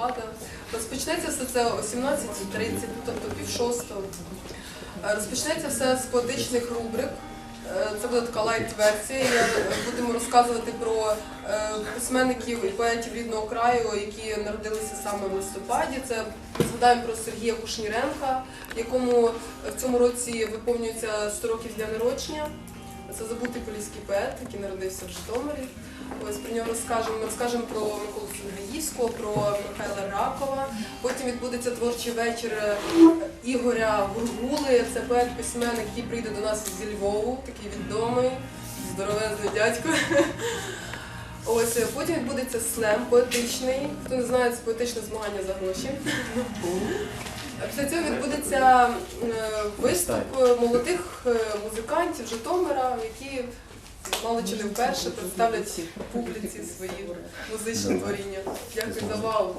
листопада. Розпочнеться все це о 17.30, тобто пів шостого. Е, Розпочнеться все з поетичних рубрик. Е, Це буде така лайт-версія. Я- Будемо розказувати про е, письменників і поетів рідного краю, які народилися саме в листопаді. Це згадаємо про Сергія Кушніренка, якому в цьому році виповнюється 100 років з дня народження. Це забутий поліський поет, який народився в Житомирі. Ось про нього розкажемо. Ми розкажемо про Миколу Сенгаївського, про Михайла Ракова. Потім відбудеться творчий вечір Ігоря Гургули. Це поет-письменник, який прийде до нас зі Львову, такий відомий, здоровезний дядько. Ось потім відбудеться слем поетичний. Хто не знає, це поетичне змагання за гроші. Після цього відбудеться е, виступ молодих е, музикантів Житомира, які мало чи не вперше представлять публіці свої музичні творіння. Дякую за увагу.